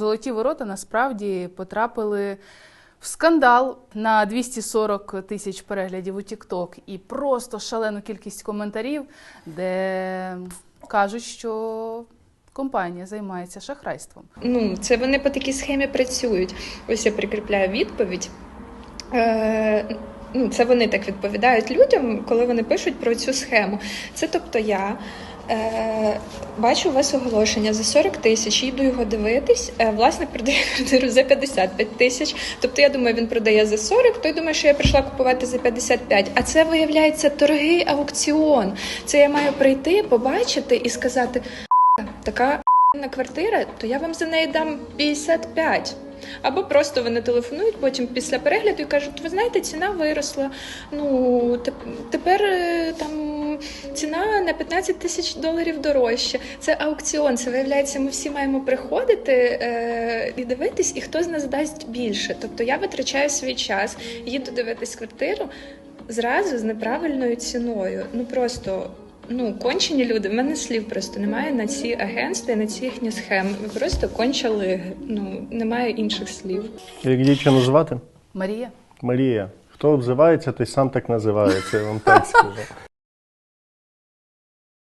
Золоті ворота насправді потрапили в скандал на 240 тисяч переглядів у TikTok і просто шалену кількість коментарів, де кажуть, що компанія займається шахрайством. Ну, це вони по такій схемі працюють. Ось я прикріпляю відповідь. Е, ну, це вони так відповідають людям, коли вони пишуть про цю схему. Це тобто я. Е, бачу у вас оголошення за 40 тисяч, їду його дивитись. Е, власник продає квартиру за 55 тисяч. Тобто я думаю, він продає за 40, той думає, що я прийшла купувати за 55. А це виявляється торги аукціон. Це я маю прийти, побачити і сказати: така квартира, то я вам за неї дам 55. Або просто вони телефонують потім після перегляду і кажуть, ви знаєте, ціна виросла. Ну тепер е, там на 15 тисяч доларів дорожче. Це аукціон. Це виявляється, ми всі маємо приходити е, і дивитись, і хто з нас дасть більше. Тобто я витрачаю свій час, їду дивитись квартиру зразу з неправильною ціною. Ну просто. Ну, кончені люди, в мене слів просто немає на ці агентства і на ці їхні схеми. Ви просто кончали. Ну, немає інших слів. Як дівчину звати? Марія. Марія. Хто обзивається, той сам так називається, я вам так скажу.